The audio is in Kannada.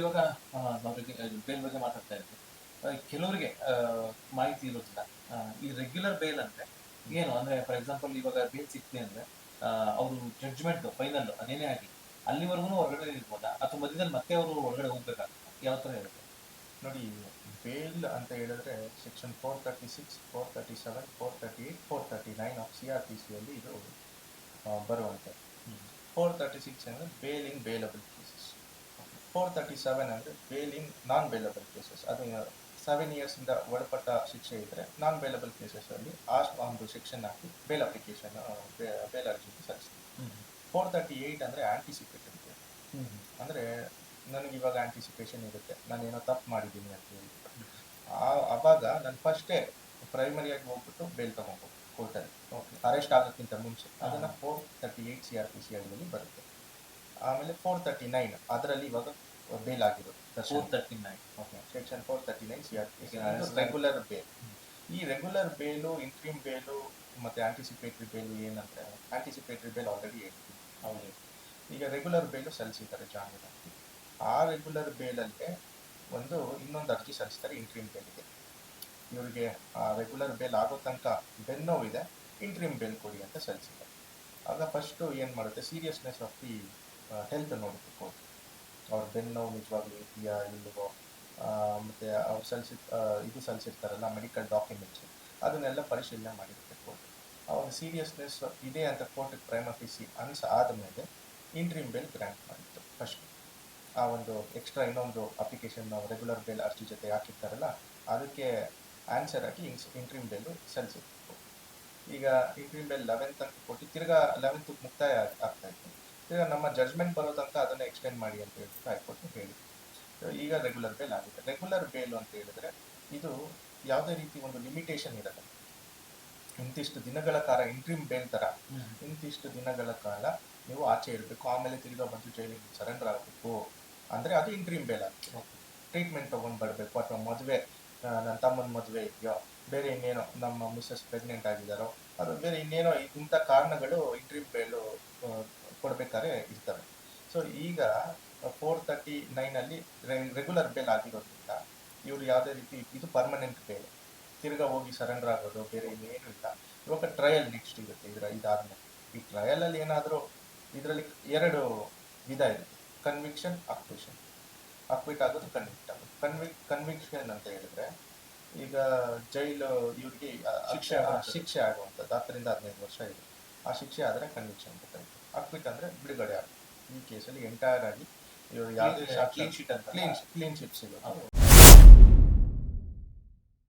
ಇವಾಗ ನಾವು ಬೇಲ್ ಬಗ್ಗೆ ಮಾತಾಡ್ತಾ ಇದ್ವಿ ಕೆಲವರಿಗೆ ಮಾಹಿತಿ ಇರೋದಿಲ್ಲ. ಈ ರೆಗ್ಯುಲರ್ ಬೇಲ್ ಅಂದ್ರೆ ಏನು? ಅಂದ್ರೆ ಫಾರ್ ಎಕ್ಸಾಂಪಲ್ ಇವಾಗ ಬೇಲ್ ಸಿಕ್ತಿ ಅಂದ್ರೆ ಅವರು ಜಡ್ಜ್ಮೆಂಟ್ ಫೈನಲ್ ಅದೇನೇ ಆಗಿ ಅಲ್ಲಿವರೆಗೂ ಹೊರಗಡೆ ಇರ್ಬೋದಾ? ಅಥವಾ ಮಧ್ಯದಲ್ಲಿ ಮತ್ತೆ ಅವರು ಹೊರಗಡೆ ಹೋಗ್ಬೇಕಾಗುತ್ತೆ? ಯಾವ ತರ ಇರುತ್ತೆ ನೋಡಿ ಬೇಲ್ ಅಂತ ಹೇಳಿದ್ರೆ section four thirty six four thirty seven four thirty eight four thirty nine of C R P ಸಿಯಲ್ಲಿ ಇದು ಬರುವಂತೆ. ಫೋರ್ ತರ್ಟಿ ಸಿಕ್ಸ್ ಅಂದರೆ bail in bailable cases four thirty seven ಅಂದರೆ bail in non bailable cases ಅದು ಸೆವೆನ್ ಇಯರ್ಸಿಂದ ಒಳಪಟ್ಟ ಶಿಕ್ಷೆ ಇದ್ದರೆ ನಾನ್ ಬೇಲಬಲ್ ಕೇಸಸಲ್ಲಿ ಆ ಒಂದು ಸೆಕ್ಷನ್ ಹಾಕಿ ಬೇಲ್ ಅಪ್ಲಿಕೇಶನ್ ಬೇಲ್ ಅರ್ಜಿ ಸಲ್ಲಿಸ್ತೀವಿ ಫೋರ್ ತರ್ಟಿ ಏಯ್ಟ್ ಅಂದರೆ ಆಂಟಿಸಿಪೇಟೆಡ್ ಬೇಲ್ ಅಂದರೆ ನನಗೆ ಇವಾಗ ಆಂಟಿಸಿಪೇಷನ್ ಇರುತ್ತೆ. ಏನೋ ತಪ್ಪು ಮಾಡಿದ್ದೀನಿ ಅಂತ ಹೇಳಿ. ಆ ಅವಾಗ ನಾನು ಫಸ್ಟೇ ಪ್ರೈಮರಿಯಾಗಿ ಹೋಗ್ಬಿಟ್ಟು ಬೇಲ್ ತಗೊಂಡು ಕೋರ್ಟಲ್ಲಿ ಅರೆಸ್ಟ್ ಆಗೋಕ್ಕಿಂತ ಮುಂಚೆ. ಅದನ್ನು four thirty eight C R P C ಅಡಿಯಲ್ಲಿ ಬರುತ್ತೆ. ಆಮೇಲೆ ಫೋರ್ ತರ್ಟಿ ನೈನ್ ಅದರಲ್ಲಿ ಇವಾಗ ಬೇಲ್ ಆಗಿರೋದು four thirty nine okay section four thirty nine C R. Regular bail ಈ ರೆಗ್ಯುಲರ್ ಬೇಲು ಇಂಟ್ರೀಮ್ ಬೇಲು ಮತ್ತೆ ಆಂಟಿಸಿಪೇಟರಿ ಬೇಲು ಏನಂದ್ರೆ ಆಂಟಿಸಿಪೇಟರಿ ಬೇಲ್ ಆಲ್ರೆಡಿ ಹೇಳ್ತೀವಿ ಹೌದು. ಈಗ ರೆಗ್ಯುಲರ್ ಬೇಲು ಸಲ್ಲಿಸಿದ್ದಾರೆ ಜಾಮೀನು. ಆ ರೆಗ್ಯುಲರ್ ಬೇಲಲ್ಲೇ ಒಂದು ಇನ್ನೊಂದು ಅರ್ಜಿ ಸಲ್ಲಿಸ್ತಾರೆ ಇಂಟ್ರೀಮ್ ಬೇಲಿಗೆ ಇವರಿಗೆ ಆ ರೆಗ್ಯುಲರ್ ಬೇಲ್ ಆಗೋ ತನಕ ಬೆನ್ನೋವಿದೆ ಇಂಟ್ರೀಮ್ ಬೇಲ್ ಕೊಡಿ ಅಂತ ಸಲ್ಲಿಸಿದ್ದಾರೆ. ಆಗ ಫಸ್ಟು ಏನು ಮಾಡುತ್ತೆ seriousness of the health court ಅವ್ರ ನೋವು ನಿಜವಾಗ್ಲೂ ಇದೆಯಾ ಇಲ್ಲವೋ ಮತ್ತು ಅವ್ರು ಸಲ್ಲಿಸಿ ಇದು ಸಲ್ಲಿಸಿರ್ತಾರಲ್ಲ ಮೆಡಿಕಲ್ ಡಾಕ್ಯುಮೆಂಟ್ಸ್ ಅದನ್ನೆಲ್ಲ ಪರಿಶೀಲನೆ ಮಾಡಿರುತ್ತೆ ಕೋರ್ಟ್ ಅವಾಗ ಸೀರಿಯಸ್ನೆಸ್ ಇದೆ ಅಂತ ಕೋರ್ಟಿಗೆ ಪ್ರೈಮ್ ಆಫೀಸಿ ಅನ್ಸ್ ಆದಮೇಲೆ ಇಂಟ್ರೀಮ್ ಬೇಲ್ ಗ್ರ್ಯಾಂಟ್ ಮಾಡಿತ್ತು ಫಸ್ಟ್ ಆ ಒಂದು ಎಕ್ಸ್ಟ್ರಾ ಇನ್ನೊಂದು ಅಪ್ಲಿಕೇಶನ್ ನಾವು ರೆಗ್ಯುಲರ್ ಬೇಲ್ ಅರ್ಜಿ ಜೊತೆ ಹಾಕಿರ್ತಾರಲ್ಲ, ಅದಕ್ಕೆ ಆನ್ಸರ್ ಆಗಿ ಇಂಟ್ರೀಮ್ ಬೇಲು ಸಲ್ಲಿಸಿತ್ತು ಈಗ ಇಂಟ್ರೀಮ್ ಬೇಲ್ ಲೆವೆಂತ್ ಅಂತ ಕೊಟ್ಟು ತಿರ್ಗಾ ಲೆವೆಂತ್ ಮುಕ್ತಾಯ ಆಗ್- ನಮ್ಮ ಜಜ್ಮೆಂಟ್ ಬರೋ ತನಕ ಅದನ್ನ ಎಕ್ಸ್ಟೆಂಡ್ ಮಾಡಿ ಅಂತ ಹೇಳ್ಬಿಟ್ಟು ಹೈಕೋರ್ಟ್ ಹೇಳಿ. ಈಗ ರೆಗ್ಯುಲರ್ ಬೇಲ್ ಆಗುತ್ತೆ. ರೆಗ್ಯುಲರ್ ಬೇಲ್ ಅಂತ ಹೇಳಿದ್ರೆ ಇದು ಯಾವುದೇ ರೀತಿ ಒಂದು ಲಿಮಿಟೇಷನ್ ಇರಲ್ಲ. ಇಂತಿಷ್ಟು ದಿನಗಳ ಕಾಲ ಇಂಟ್ರಿಮ್ ಬೇಲ್ ತರ. ಇಂತಿಷ್ಟು ದಿನಗಳ ಕಾಲ ನೀವು ಆಚೆ ಇರಬೇಕು. ಆಮೇಲೆ ತಿರ್ಗಾ ಬಂದು ಜೈಲಿಗೆ ಸರೆಂಡರ್ ಆಗಬೇಕು. ಅಂದ್ರೆ ಅದು ಇಂಟ್ರಿಮ್ ಬೇಲ್ ಆಗ್ತದೆ ಟ್ರೀಟ್ಮೆಂಟ್ ತಗೊಂಡ್ ಬರಬೇಕು. ಅಥವಾ ಮದುವೆ ನನ್ನ ತಮ್ಮನ ಮದುವೆ ಇದೆಯೋ? ಬೇರೆ ಇನ್ನೇನೋ ನಮ್ಮ ಮಿಸ್ಸಸ್ ಪ್ರೆಗ್ನೆಂಟ್ ಆಗಿದ್ದಾರೋ ಅದು ಬೇರೆ ಇನ್ನೇನೋ ಇಂಥ ಕಾರಣಗಳು ಇಂಟ್ರಿಮ್ ಬೇಲು ಕೊಡ್ಬೇಕಾದ್ರೆ ಇರ್ತವೆ. ಸೊ ಈಗ ಫೋರ್ ತರ್ಟಿ ನೈನಲ್ಲಿ ರೆಗ್ಯುಲರ್ ಬೇಲ್ ಆಗಿರೋದ್ರಿಂದ ಇವರು ಯಾವುದೇ ರೀತಿ ಇದು ಪರ್ಮನೆಂಟ್ ಬೇಲ್ ತಿರ್ಗಾ ಹೋಗಿ ಸರೆಂಡರ್ ಆಗೋದು ಬೇರೆ ಇನ್ನೇನು ಇಲ್ಲ. ಇವಾಗ ಟ್ರಯಲ್ ನೆಕ್ಸ್ಟ್ ಇರುತ್ತೆ ಇದರ ಇದಾದ್ಮೇಲೆ. ಈ ಟ್ರಯಲಲ್ಲಿ ಏನಾದರೂ ಇದರಲ್ಲಿ ಎರಡು ವಿಧ ಇರುತ್ತೆ ಕನ್ವಿಕ್ಷನ್ ಅಕ್ವಿಷನ್ ಅಕ್ವಿಟ್ ಆಗೋದು ಕನ್ವಿಕ್ಟ್ ಆಗೋದು. ಕನ್ವಿಕ್ ಕನ್ವಿಕ್ಷನ್ ಅಂತ ಹೇಳಿದ್ರೆ ಈಗ ಜೈಲು ಇವ್ರಿಗೆ ಶಿಕ್ಷೆ. ಶಿಕ್ಷೆ ಆಗುವಂಥದ್ದು. ಹತ್ತರಿಂದ ಹದಿನೈದು ವರ್ಷ ಇದೆ ಆ ಶಿಕ್ಷೆ ಆದರೆ ಕನ್ವಿಕ್ಷನ್ ಅಂತ ಕರೀತಾರೆ. ಅಂದ್ರೆ ಬಿಡುಗಡೆ ಆಗುತ್ತೆ ಈ ಕೇಸಲ್ಲಿ ಎಂಟೈರ್ ಆಗಿ ಇವರು ಯಾವುದೇ ಕ್ಲೀನ್ ಶೀಟ್ ಅಂತ. ಕ್ಲೀನ್ ಕ್ಲೀನ್ ಶೀಟ್ ಸಿಗೋದು.